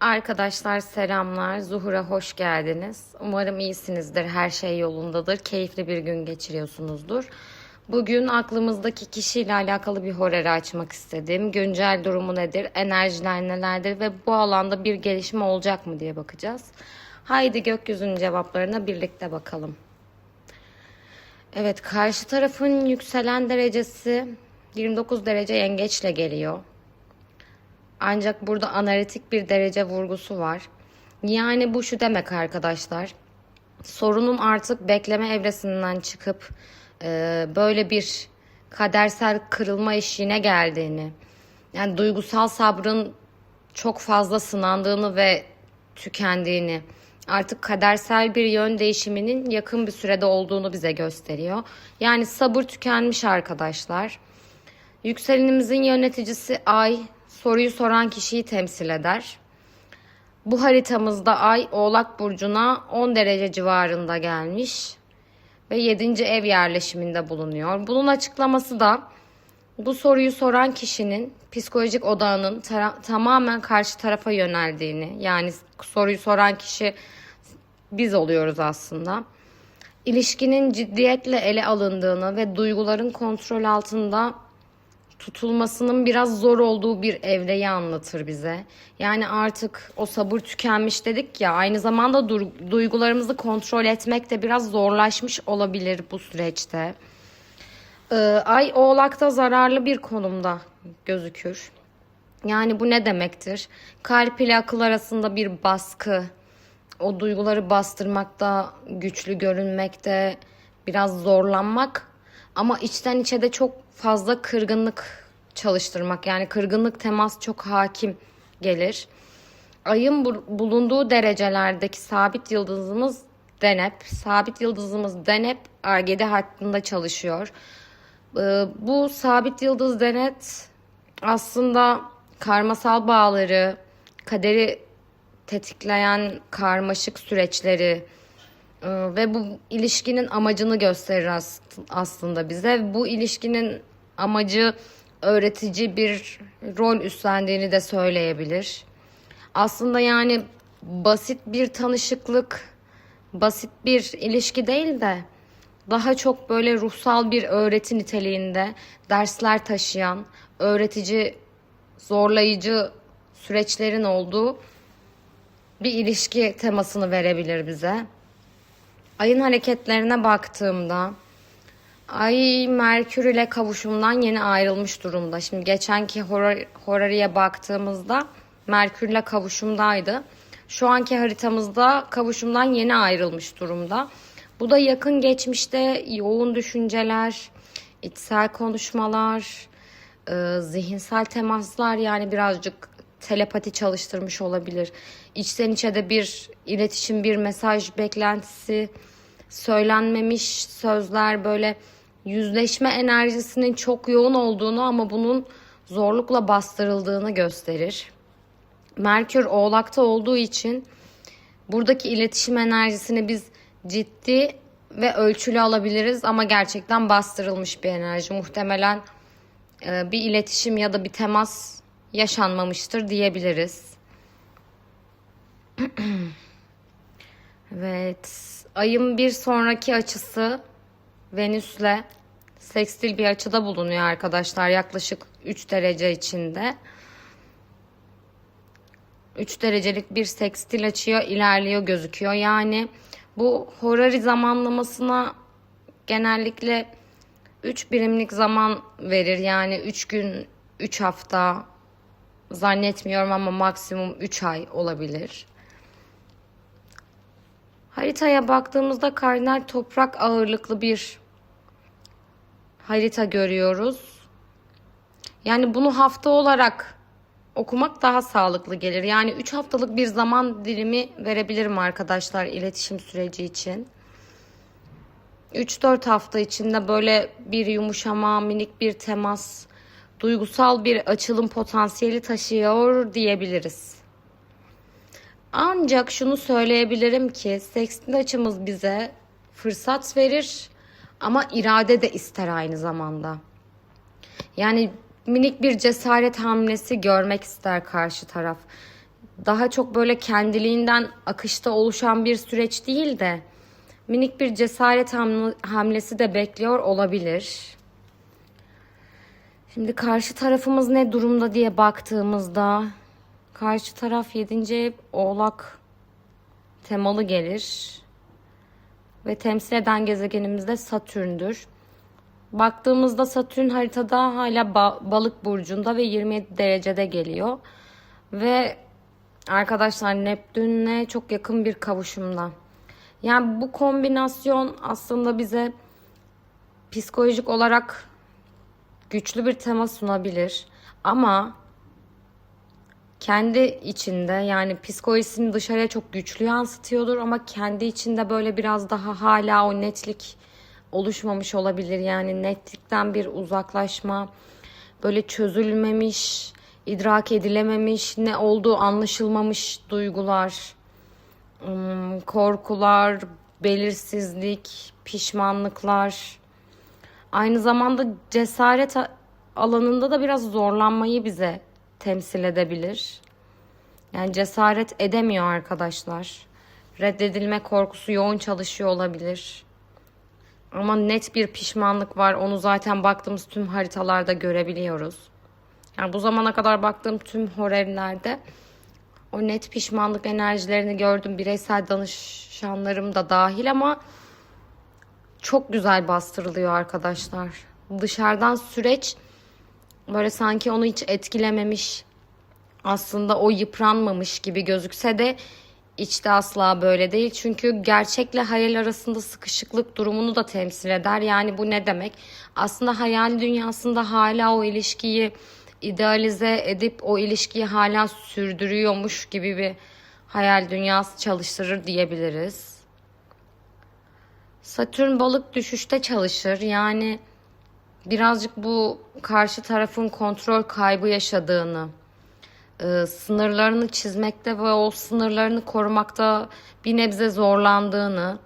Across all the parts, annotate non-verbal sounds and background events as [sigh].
Arkadaşlar selamlar. Zuhur'a hoş geldiniz. Umarım iyisinizdir. Her şey yolundadır. Keyifli bir gün geçiriyorsunuzdur. Bugün aklımızdaki kişiyle alakalı bir horarı açmak istedim. Güncel durumu nedir? Enerjiler nelerdir? Ve bu alanda bir gelişme olacak mı diye bakacağız. Haydi gökyüzünün cevaplarına birlikte bakalım. Evet karşı tarafın yükselen derecesi 29 derece yengeçle geliyor. Ancak burada analitik bir derece vurgusu var. Yani bu şu demek arkadaşlar. Sorunun artık bekleme evresinden çıkıp e, böyle bir kadersel kırılma eşiğine geldiğini, yani duygusal sabrın çok fazla sınandığını ve tükendiğini, artık kadersel bir yön değişiminin yakın bir sürede olduğunu bize gösteriyor. Yani sabır tükenmiş arkadaşlar. Yükselenimizin yöneticisi Ay, soruyu soran kişiyi temsil eder. Bu haritamızda Ay Oğlak Burcu'na 10 derece civarında gelmiş ve 7. ev yerleşiminde bulunuyor. Bunun açıklaması da bu soruyu soran kişinin psikolojik odağının tara- tamamen karşı tarafa yöneldiğini, yani soruyu soran kişi biz oluyoruz aslında. İlişkinin ciddiyetle ele alındığını ve duyguların kontrol altında tutulmasının biraz zor olduğu bir evreyi anlatır bize. Yani artık o sabır tükenmiş dedik ya aynı zamanda du- duygularımızı kontrol etmek de biraz zorlaşmış olabilir bu süreçte. Ee, Ay Oğlak'ta zararlı bir konumda gözükür. Yani bu ne demektir? Kalp ile akıl arasında bir baskı, o duyguları bastırmakta, güçlü görünmekte, biraz zorlanmak ama içten içe de çok fazla kırgınlık çalıştırmak. Yani kırgınlık temas çok hakim gelir. Ayın bu- bulunduğu derecelerdeki sabit yıldızımız Denep. Sabit yıldızımız Denep Argede hattında çalışıyor. Ee, Bu sabit yıldız Denet aslında karmasal bağları, kaderi tetikleyen karmaşık süreçleri ve bu ilişkinin amacını gösterir as- aslında bize. Bu ilişkinin amacı öğretici bir rol üstlendiğini de söyleyebilir. Aslında yani basit bir tanışıklık, basit bir ilişki değil de daha çok böyle ruhsal bir öğreti niteliğinde dersler taşıyan, öğretici, zorlayıcı süreçlerin olduğu bir ilişki temasını verebilir bize. Ayın hareketlerine baktığımda Ay Merkür ile kavuşumdan yeni ayrılmış durumda. Şimdi geçenki Hor- Horari'ye baktığımızda Merkür ile kavuşumdaydı. Şu anki haritamızda kavuşumdan yeni ayrılmış durumda. Bu da yakın geçmişte yoğun düşünceler, içsel konuşmalar, e, zihinsel temaslar yani birazcık telepati çalıştırmış olabilir. İçten içe de bir iletişim, bir mesaj beklentisi, söylenmemiş sözler böyle yüzleşme enerjisinin çok yoğun olduğunu ama bunun zorlukla bastırıldığını gösterir. Merkür Oğlak'ta olduğu için buradaki iletişim enerjisini biz ciddi ve ölçülü alabiliriz ama gerçekten bastırılmış bir enerji. Muhtemelen e, bir iletişim ya da bir temas yaşanmamıştır diyebiliriz. [clears throat] evet. Ayın bir sonraki açısı Venüs'le sekstil bir açıda bulunuyor arkadaşlar. Yaklaşık 3 derece içinde. 3 derecelik bir sekstil açıyor, ilerliyor gözüküyor. Yani bu horari zamanlamasına genellikle 3 birimlik zaman verir. Yani 3 gün, 3 hafta zannetmiyorum ama maksimum 3 ay olabilir. Haritaya baktığımızda kardinal toprak ağırlıklı bir harita görüyoruz. Yani bunu hafta olarak okumak daha sağlıklı gelir. Yani 3 haftalık bir zaman dilimi verebilirim arkadaşlar iletişim süreci için. 3-4 hafta içinde böyle bir yumuşama, minik bir temas, duygusal bir açılım potansiyeli taşıyor diyebiliriz. Ancak şunu söyleyebilirim ki sekstil açımız bize fırsat verir ama irade de ister aynı zamanda. Yani minik bir cesaret hamlesi görmek ister karşı taraf. daha çok böyle kendiliğinden akışta oluşan bir süreç değil de minik bir cesaret hamle- hamlesi de bekliyor olabilir. Şimdi karşı tarafımız ne durumda diye baktığımızda karşı taraf 7. ev oğlak temalı gelir. Ve temsil eden gezegenimiz de Satürn'dür. Baktığımızda Satürn haritada hala ba- balık burcunda ve 27 derecede geliyor. Ve arkadaşlar Neptün'le çok yakın bir kavuşumda. Yani bu kombinasyon aslında bize psikolojik olarak güçlü bir tema sunabilir. Ama kendi içinde yani psikolojisini dışarıya çok güçlü yansıtıyordur ama kendi içinde böyle biraz daha hala o netlik oluşmamış olabilir. Yani netlikten bir uzaklaşma, böyle çözülmemiş, idrak edilememiş, ne olduğu anlaşılmamış duygular, hmm, korkular, belirsizlik, pişmanlıklar. Aynı zamanda cesaret alanında da biraz zorlanmayı bize temsil edebilir. Yani cesaret edemiyor arkadaşlar. Reddedilme korkusu yoğun çalışıyor olabilir. Ama net bir pişmanlık var. Onu zaten baktığımız tüm haritalarda görebiliyoruz. Yani bu zamana kadar baktığım tüm horarelerde o net pişmanlık enerjilerini gördüm. Bireysel danışanlarım da dahil ama çok güzel bastırılıyor arkadaşlar. Dışarıdan süreç böyle sanki onu hiç etkilememiş. Aslında o yıpranmamış gibi gözükse de içte asla böyle değil. Çünkü gerçekle hayal arasında sıkışıklık durumunu da temsil eder. Yani bu ne demek? Aslında hayal dünyasında hala o ilişkiyi idealize edip o ilişkiyi hala sürdürüyormuş gibi bir hayal dünyası çalıştırır diyebiliriz. Satürn balık düşüşte çalışır. Yani birazcık bu karşı tarafın kontrol kaybı yaşadığını, e, sınırlarını çizmekte ve o sınırlarını korumakta bir nebze zorlandığını,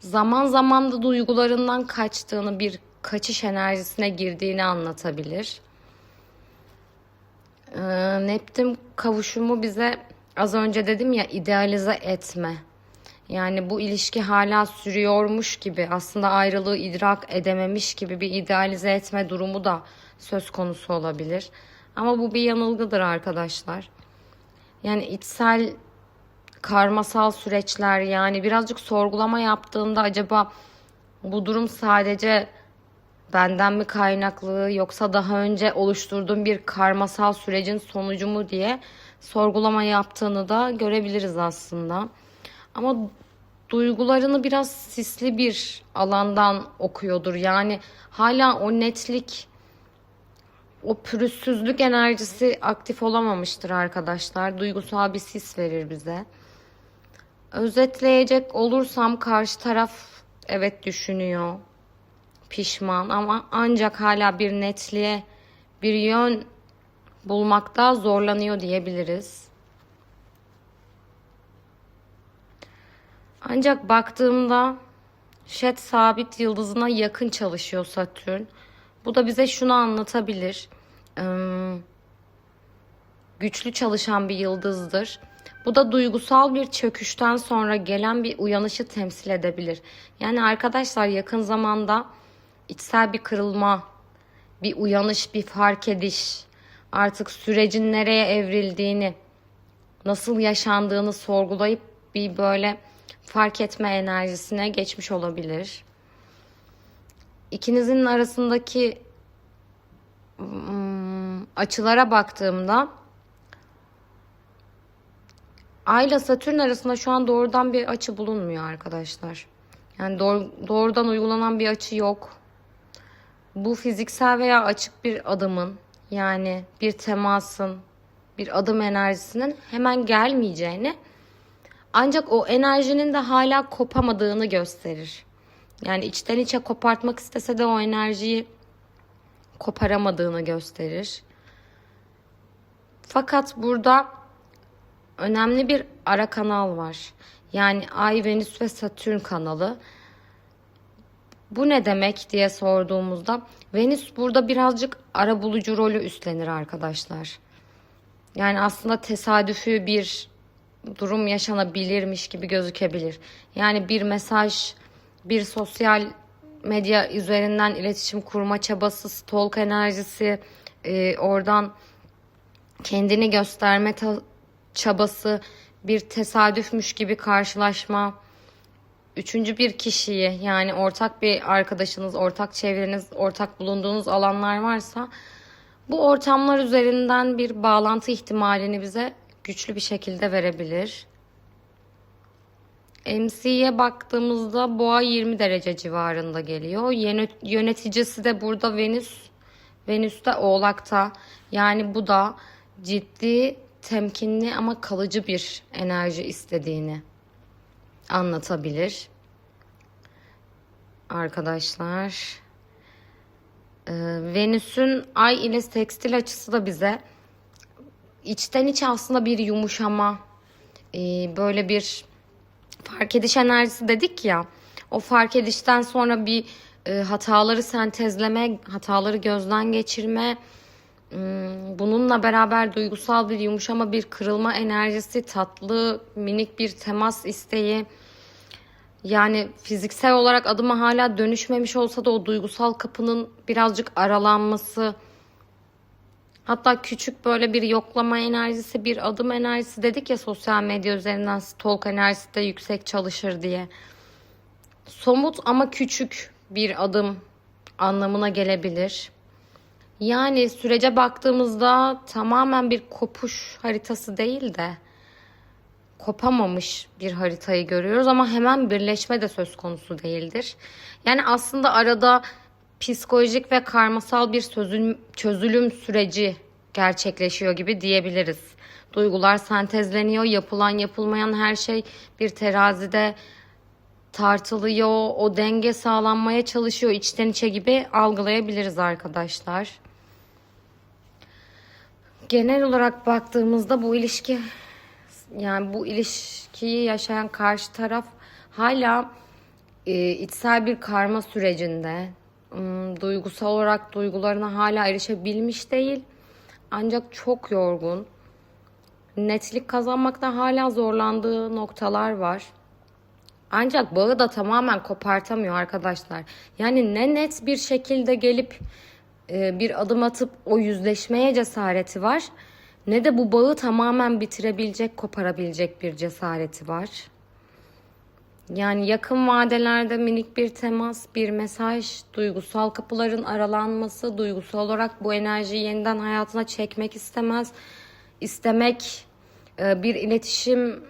zaman zaman da duygularından kaçtığını, bir kaçış enerjisine girdiğini anlatabilir. E, Neptün kavuşumu bize az önce dedim ya idealize etme. Yani bu ilişki hala sürüyormuş gibi aslında ayrılığı idrak edememiş gibi bir idealize etme durumu da söz konusu olabilir. Ama bu bir yanılgıdır arkadaşlar. Yani içsel karmasal süreçler yani birazcık sorgulama yaptığında acaba bu durum sadece benden mi kaynaklı yoksa daha önce oluşturduğum bir karmasal sürecin sonucu mu diye sorgulama yaptığını da görebiliriz aslında. Ama duygularını biraz sisli bir alandan okuyordur. Yani hala o netlik, o pürüzsüzlük enerjisi aktif olamamıştır arkadaşlar. Duygusal bir sis verir bize. Özetleyecek olursam karşı taraf evet düşünüyor. Pişman ama ancak hala bir netliğe, bir yön bulmakta zorlanıyor diyebiliriz. Ancak baktığımda Şet sabit yıldızına yakın çalışıyor Satürn. Bu da bize şunu anlatabilir. Ee, güçlü çalışan bir yıldızdır. Bu da duygusal bir çöküşten sonra gelen bir uyanışı temsil edebilir. Yani arkadaşlar yakın zamanda içsel bir kırılma, bir uyanış, bir fark ediş, artık sürecin nereye evrildiğini, nasıl yaşandığını sorgulayıp bir böyle fark etme enerjisine geçmiş olabilir. İkinizin arasındaki hmm, açılara baktığımda Ay ile Satürn arasında şu an doğrudan bir açı bulunmuyor arkadaşlar. Yani doğru, doğrudan uygulanan bir açı yok. Bu fiziksel veya açık bir adımın yani bir temasın, bir adım enerjisinin hemen gelmeyeceğini ancak o enerjinin de hala kopamadığını gösterir. Yani içten içe kopartmak istese de o enerjiyi koparamadığını gösterir. Fakat burada önemli bir ara kanal var. Yani Ay, Venüs ve Satürn kanalı. Bu ne demek diye sorduğumuzda Venüs burada birazcık ara bulucu rolü üstlenir arkadaşlar. Yani aslında tesadüfi bir durum yaşanabilirmiş gibi gözükebilir. Yani bir mesaj, bir sosyal medya üzerinden iletişim kurma çabası, stalk enerjisi, e, oradan kendini gösterme çabası, bir tesadüfmüş gibi karşılaşma, üçüncü bir kişiyi yani ortak bir arkadaşınız, ortak çevreniz, ortak bulunduğunuz alanlar varsa bu ortamlar üzerinden bir bağlantı ihtimalini bize güçlü bir şekilde verebilir. MC'ye baktığımızda boğa 20 derece civarında geliyor. Yönet- Yöneticisi de burada Venüs. Venüs de Oğlak'ta. Yani bu da ciddi, temkinli ama kalıcı bir enerji istediğini anlatabilir. Arkadaşlar. Venüs'ün Ay ile tekstil açısı da bize içten içe aslında bir yumuşama, e, böyle bir fark ediş enerjisi dedik ya. O fark edişten sonra bir e, hataları sentezleme, hataları gözden geçirme, hmm, bununla beraber duygusal bir yumuşama, bir kırılma enerjisi, tatlı, minik bir temas isteği. Yani fiziksel olarak adıma hala dönüşmemiş olsa da o duygusal kapının birazcık aralanması, Hatta küçük böyle bir yoklama enerjisi, bir adım enerjisi dedik ya sosyal medya üzerinden stalk enerjisi de yüksek çalışır diye. Somut ama küçük bir adım anlamına gelebilir. Yani sürece baktığımızda tamamen bir kopuş haritası değil de kopamamış bir haritayı görüyoruz ama hemen birleşme de söz konusu değildir. Yani aslında arada psikolojik ve karmasal bir sözüm, çözülüm süreci gerçekleşiyor gibi diyebiliriz. Duygular sentezleniyor, yapılan yapılmayan her şey bir terazide tartılıyor, o denge sağlanmaya çalışıyor içten içe gibi algılayabiliriz arkadaşlar. Genel olarak baktığımızda bu ilişki yani bu ilişkiyi yaşayan karşı taraf hala e, içsel bir karma sürecinde. Hmm, duygusal olarak duygularına hala erişebilmiş değil. Ancak çok yorgun. Netlik kazanmakta hala zorlandığı noktalar var. Ancak bağı da tamamen kopartamıyor arkadaşlar. Yani ne net bir şekilde gelip e, bir adım atıp o yüzleşmeye cesareti var. Ne de bu bağı tamamen bitirebilecek, koparabilecek bir cesareti var. Yani yakın vadelerde minik bir temas, bir mesaj, duygusal kapıların aralanması, duygusal olarak bu enerjiyi yeniden hayatına çekmek istemez. İstemek, e, bir iletişim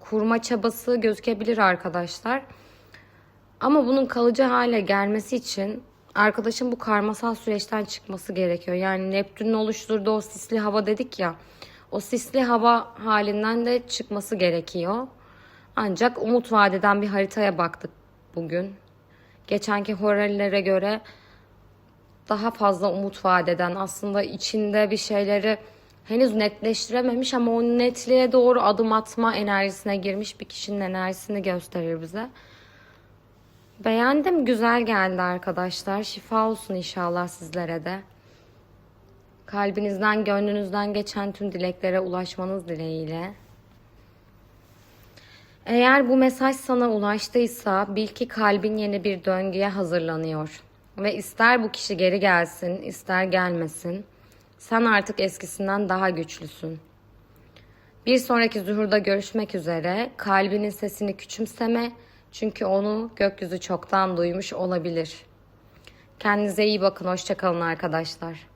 kurma çabası gözükebilir arkadaşlar. Ama bunun kalıcı hale gelmesi için arkadaşın bu karmasal süreçten çıkması gerekiyor. Yani Neptün'ün oluşturduğu o sisli hava dedik ya. O sisli hava halinden de çıkması gerekiyor. Ancak umut vadeden bir haritaya baktık bugün. Geçenki horallere göre daha fazla umut vadeden aslında içinde bir şeyleri henüz netleştirememiş ama o netliğe doğru adım atma enerjisine girmiş bir kişinin enerjisini gösterir bize. Beğendim, güzel geldi arkadaşlar. Şifa olsun inşallah sizlere de. Kalbinizden, gönlünüzden geçen tüm dileklere ulaşmanız dileğiyle. Eğer bu mesaj sana ulaştıysa bil ki kalbin yeni bir döngüye hazırlanıyor. Ve ister bu kişi geri gelsin, ister gelmesin, sen artık eskisinden daha güçlüsün. Bir sonraki zuhurda görüşmek üzere. Kalbinin sesini küçümseme çünkü onu gökyüzü çoktan duymuş olabilir. Kendinize iyi bakın, hoşçakalın arkadaşlar.